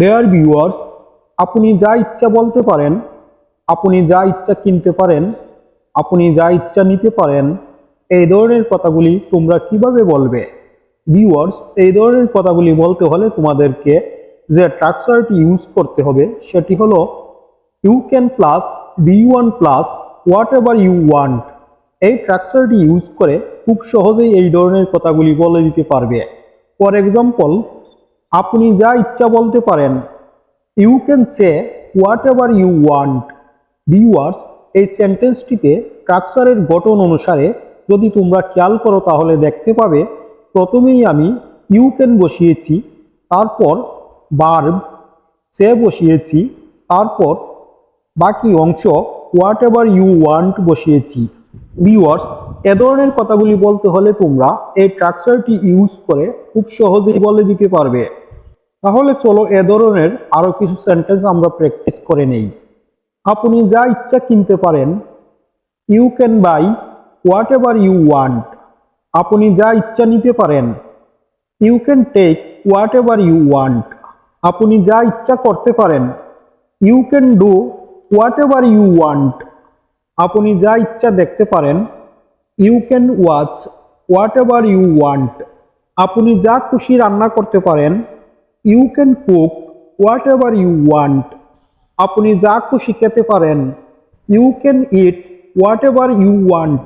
Dear viewers আপনি যা ইচ্ছা বলতে পারেন, আপনি যা ইচ্ছা কিনতে পারেন, আপনি যা ইচ্ছা নিতে পারেন, এই ধরনের কথাগুলি তোমরা কীভাবে বলবে? ভিউয়ার্স এই ধরনের কথাগুলি বলতে হলে তোমাদেরকে যে ট্রাকচারটি ইউজ করতে হবে, সেটি হলো you can plus B one plus whatever you want এই ট্রাকচারটি ইউজ করে খুব সহজেই এই ধরনের কথাগুলি বলে দিতে পারবে। ফর এক্সাম্পল আপনি যা ইচ্ছা বলতে পারেন। You can say whatever you want viewers এই সেন্টেন্সটিতে স্ট্রাকচারের গঠন অনুসারে যদি তোমরা খেয়াল করো তাহলে দেখতে পাবে, প্রথমেই আমি ইউ ক্যান বসিয়েছি, তারপর বার্ব সে বসিয়েছি, তারপর বাকি অংশ হোয়াট এভার ইউ ওয়ান্ট বসিয়েছি। ভিউয়ার্স এ ধরনের কথাগুলি বলতে হলে তোমরা এই স্ট্রাকচারটি ইউজ করে খুব সহজেই বলে দিতে পারবে। তাহলে চলো এ ধরনের আরও কিছু সেন্টেন্স আমরা প্র্যাকটিস করে নেই। আপনি যা ইচ্ছা কিনতে পারেন you can buy whatever you want আপনি যা ইচ্ছা নিতে পারেন you can take whatever you want আপনি যা ইচ্ছা করতে পারেন you can do whatever you want আপনি যা ইচ্ছা দেখতে পারেন you can watch whatever you want আপনি যা খুশি রান্না করতে পারেন you can cook whatever you want আপনি যা খুশি খেতে পারেন। You can eat whatever you want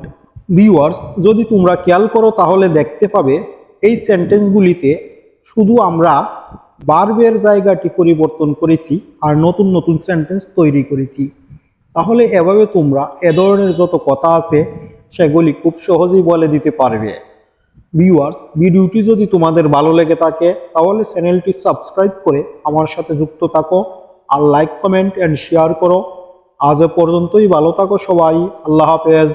viewers যদি তোমরা খেয়াল করো তাহলে দেখতে পাবে এই সেন্টেন্সগুলিতে শুধু আমরা বার্বের জায়গাটি পরিবর্তন করেছি আর নতুন নতুন সেন্টেন্স তৈরি করেছি। তাহলে এভাবে তোমরা এ ধরনের যত কথা আছে সেগুলি খুব সহজেই বলে দিতে পারবে। ভিউয়ার্স ভিডিওটি যদি তোমাদের ভালো লেগে থাকে, তাহলে চ্যানেলটি সাবস্ক্রাইব করে আমার সাথে যুক্ত থাকো আর লাইক কমেন্ট অ্যান্ড শেয়ার করো। আজ পর্যন্তই ভালো থাকো সবাই। আল্লাহ হাফেজ।